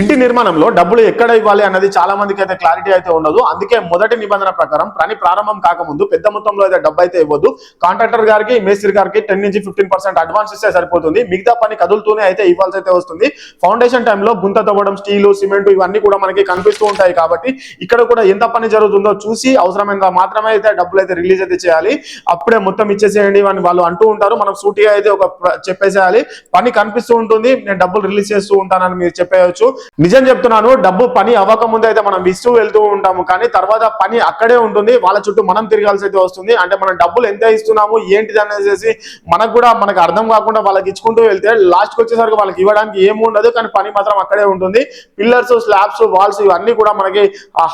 ఇంటి నిర్మాణంలో డబ్బులు ఎక్కడ ఇవ్వాలి అన్నది చాలా మందికి అయితే క్లారిటీ అయితే ఉండదు. అందుకే మొదటి నిబంధన ప్రకారం పని ప్రారంభం కాకముందు పెద్ద మొత్తంలో అయితే డబ్బు అయితే ఇవ్వద్దు. కాంట్రాక్టర్ గారికి మేస్త్రి గారికి టెన్ నుంచి ఫిఫ్టీన్ పర్సెంట్ అడ్వాన్స్ ఇస్తే సరిపోతుంది. మిగతా పని కదులుతూనే అయితే ఇవ్వాల్సి అయితే వస్తుంది. ఫౌండేషన్ టైంలో గుంత తవ్వడం స్టీలు సిమెంట్ ఇవన్నీ కూడా మనకి కనిపిస్తూ ఉంటాయి కాబట్టి ఇక్కడ కూడా ఎంత పని జరుగుతుందో చూసి అవసరమైనంత మాత్రమే అయితే డబ్బులు అయితే రిలీజ్ అయితే చేయాలి. అప్పుడే మొత్తం ఇచ్చేసేయండి అని వాళ్ళు అంటూ ఉంటారు. మనం సూటిగా అయితే ఒక చెప్పేసేయాలి. పని కనిపిస్తూ ఉంటుంది. నేను డబ్బులు రిలీజ్ చేస్తూ ఉంటానని మీరు చెప్పేయచ్చు నిజం చెప్తున్నాను డబ్బు పని అవ్వక ముందు అయితే మనం ఇస్తూ వెళ్తూ ఉంటాము. కానీ తర్వాత పని అక్కడే ఉంటుంది. వాళ్ళ చుట్టూ మనం తిరగాల్సి అయితే వస్తుంది. అంటే మనం డబ్బులు ఎంత ఇస్తున్నాము ఏంటిది అనేసి మనకు కూడా మనకు అర్థం కాకుండా వాళ్ళకి ఇచ్చుకుంటూ వెళ్తే లాస్ట్కి వచ్చేసరికి వాళ్ళకి ఇవ్వడానికి ఏమి ఉండదు. కానీ పని మాత్రం అక్కడే ఉంటుంది. పిల్లర్స్ స్లాబ్స్ వాల్స్ ఇవన్నీ కూడా మనకి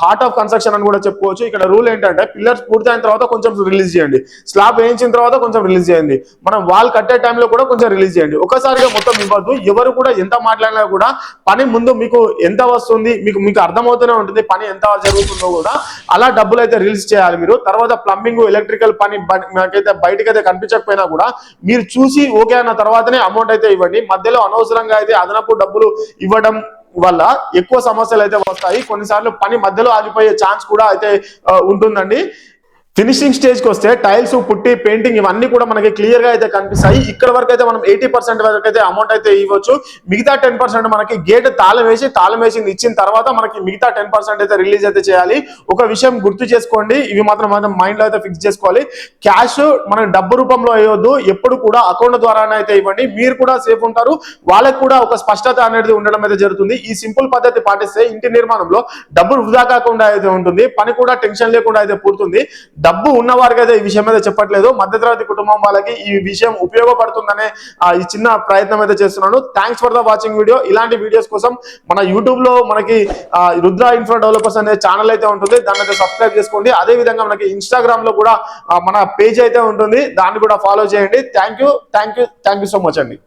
హార్ట్ ఆఫ్ కన్స్ట్రక్షన్ అని కూడా చెప్పుకోవచ్చు. ఇక్కడ రూల్ ఏంటంటే పిల్లర్స్ పూర్తయిన తర్వాత కొంచెం రిలీజ్ చేయండి. స్లాబ్ వేయించిన తర్వాత కొంచెం రిలీజ్ చేయండి. మనం వాల్ కట్టే టైంలో కూడా కొంచెం రిలీజ్ చేయండి. ఒకసారిగా మొత్తం ఇవ్వద్దు. ఎవరు కూడా ఎంత మాట్లాడినా కూడా పని ముందు మీకు ఎంత వస్తుంది మీకు మీకు అర్థమవుతూనే ఉంటుంది పని ఎంత జరుగుతుందో కూడా. అలా డబ్బులు అయితే రిలీజ్ చేయాలి మీరు. తర్వాత ప్లంబింగ్ ఎలక్ట్రికల్ పని నాకైతే బయటకైతే కనిపించకపోయినా కూడా మీరు చూసి ఓకే అన్న తర్వాతనే అమౌంట్ అయితే ఇవ్వండి. మధ్యలో అనవసరంగా అయితే అదనపు డబ్బులు ఇవ్వడం వల్ల ఎక్కువ సమస్యలు అయితే వస్తాయి. కొన్నిసార్లు పని మధ్యలో ఆగిపోయే ఛాన్స్ కూడా అయితే ఉంటుందండి. ఫినిషింగ్ స్టేజ్కి వస్తే టైల్స్ పుట్టి పెయింటింగ్ ఇవన్నీ కూడా మనకి క్లియర్గా అయితే కనిపిస్తాయి. ఇక్కడ వరకు అయితే మనం ఎయిటీ పర్సెంట్ వరకు అయితే అమౌంట్ అయితే ఇవ్వచ్చు. మిగతా టెన్ పర్సెంట్ మనకి గేట్ తాళం వేసి తాళం వేసి ఇచ్చిన తర్వాత మనకి మిగతా టెన్ పర్సెంట్ అయితే రిలీజ్ అయితే చేయాలి. ఒక విషయం గుర్తు చేసుకోండి. ఇవి మాత్రం మనం మైండ్లో అయితే ఫిక్స్ చేసుకోవాలి. క్యాష్ మనం డబ్బు రూపంలో వేయొద్దు. ఎప్పుడు కూడా అకౌంట్ ద్వారానే అయితే ఇవ్వండి. మీరు కూడా సేఫ్ ఉంటారు. వాళ్ళకి కూడా ఒక స్పష్టత అనేది ఉండడం అయితే జరుగుతుంది. ఈ సింపుల్ పద్ధతి పాటిస్తే ఇంటి నిర్మాణంలో డబ్బులు వృధా కాకుండా అయితే ఉంటుంది. పని కూడా టెన్షన్ లేకుండా అయితే పూర్తుంది. డబ్బు ఉన్నవారికి అయితే ఈ విషయం అయితే చెప్పట్లేదు. మధ్యతరగతి కుటుంబం వాళ్ళకి ఈ విషయం ఉపయోగపడుతుందనే ఈ చిన్న ప్రయత్నం అయితే చేస్తున్నాను. Thanks for the watching video ఇలాంటి వీడియోస్ కోసం మన యూట్యూబ్లో మనకి రుద్ర ఇన్ఫ్రా డెవలపర్స్ అనే ఛానల్ అయితే ఉంటుంది. దాన్ని అయితే సబ్స్క్రైబ్ చేసుకోండి. అదే విధంగా మనకి ఇన్స్టాగ్రామ్లో కూడా మన పేజ్ అయితే ఉంటుంది. దాన్ని కూడా ఫాలో చేయండి. Thank you thank you thank you so much అండి.